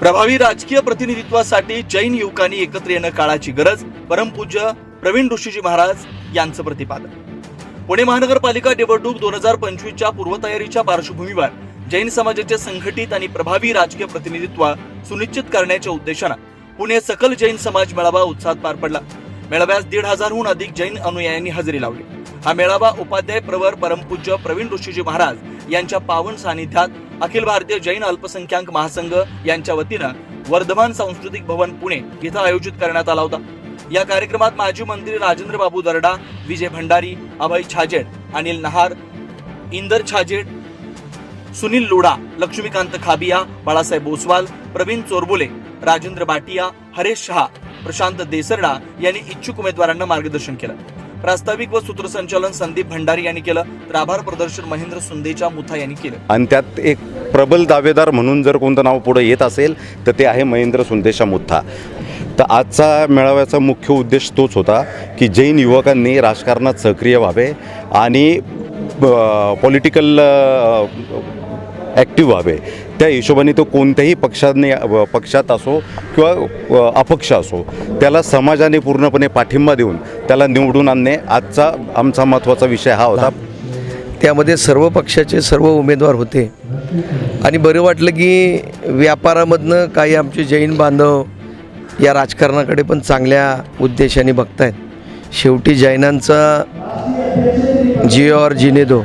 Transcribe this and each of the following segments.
प्रभावी राजकीय प्रतिनिधित्वासाठी जैन युवकांनी एकत्र येणं काळाची गरज. परमपूज्य प्रवीण ऋषीजी महाराज यांचं प्रतिपादन. पुणे महानगरपालिका निवडणूक दोन हजार पंचवीसच्या पूर्वतयारीच्या पार्श्वभूमीवर जैन समाजाचे संघटित आणि प्रभावी राजकीय प्रतिनिधित्व सुनिश्चित करण्याच्या उद्देशानं पुणे सकल जैन समाज मेळावा उत्साहात पार पडला. मेळाव्यास दीड हजारहून अधिक जैन अनुयायांनी हजेरी लावली. हा मेळावा उपाध्याय प्रवर परमपूज्य प्रवीण ऋषीजी महाराज यांच्या पावन सानिध्यात अखिल भारतीय जैन अल्पसंख्याक महासंघ यांच्या वतीनं वर्धमान सांस्कृतिक भवन पुणे इथं आयोजित करण्यात आला होता. या कार्यक्रमात माजी मंत्री राजेंद्र बाबू दर्डा विजय भंडारी अभय छाजेड अनिल नहार इंदर छाजेड सुनील लोढा लक्ष्मीकांत खाबिया बाळासाहेब बोसवाल प्रवीण चोरबुले राजेंद्र बाटिया हरेश शहा प्रशांत देसरडा यांनी इच्छुक उमेदवारांना मार्गदर्शन केलं. प्रास्ताविक व सूत्रसंचालन संदीप भंडारी यांनी केलं. तर आभार प्रदर्शन महेंद्र सुंदेच्या मुथा यांनी केलं. आणि त्यात एक प्रबल दावेदार म्हणून जर कोणतं नाव पुढे येत असेल तर ते आहे महेंद्र सुंदेशा मुद्दा तर आजचा मेळाव्याचा मुख्य उद्देश तोच होता की जैन युवकांनी राजकारणात सक्रिय व्हावे आणि पॉलिटिकल ॲक्टिव्ह व्हावे. त्या हिशोबाने तो कोणत्याही पक्षाने पक्षात असो किंवा अपक्ष असो त्याला समाजाने पूर्णपणे पाठिंबा देऊन त्याला निवडून आणणे आजचा आमचा महत्त्वाचा विषय हा होता. त्यामध्ये सर्व पक्षाचे सर्व उमेदवार होते. आणि बरं वाटलं की व्यापारामधनं काही आमचे जैन बांधव या राजकारणाकडे पण चांगल्या उद्देशाने बघतायत. शेवटी जैनांचा जिओ और जिनेदो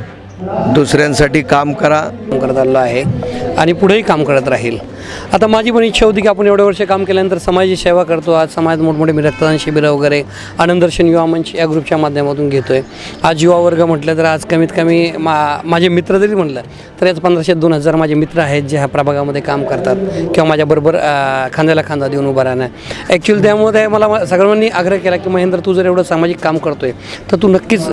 दुसऱ्यांसाठी काम करा. काम करत आलो आहे. आणि पुढेही काम करत राहील. आता माझी पण इच्छा होती की आपण एवढ्या वर्ष काम केल्यानंतर समाजाची सेवा करतो. आज समाजात मोठमोठे मी रक्तदान शिबिरं वगैरे आनंदर्शन युवा मंच या ग्रुपच्या माध्यमातून घेतो आहे आज युवा वर्ग म्हटलं तर आज कमीत कमी मा माझे मित्र जरी म्हटलं तर आज पंधराशे दोन हजार माझे मित्र आहेत जे ह्या प्रभागामध्ये काम करतात किंवा माझ्याबरोबर खांद्याला खांदा देऊन उभा राहणं. ॲक्च्युअली त्यामुळे मला सगळ्यांनी आग्रह केला की महेंद्र तू जर एवढं सामाजिक काम करतोय तर तू नक्कीच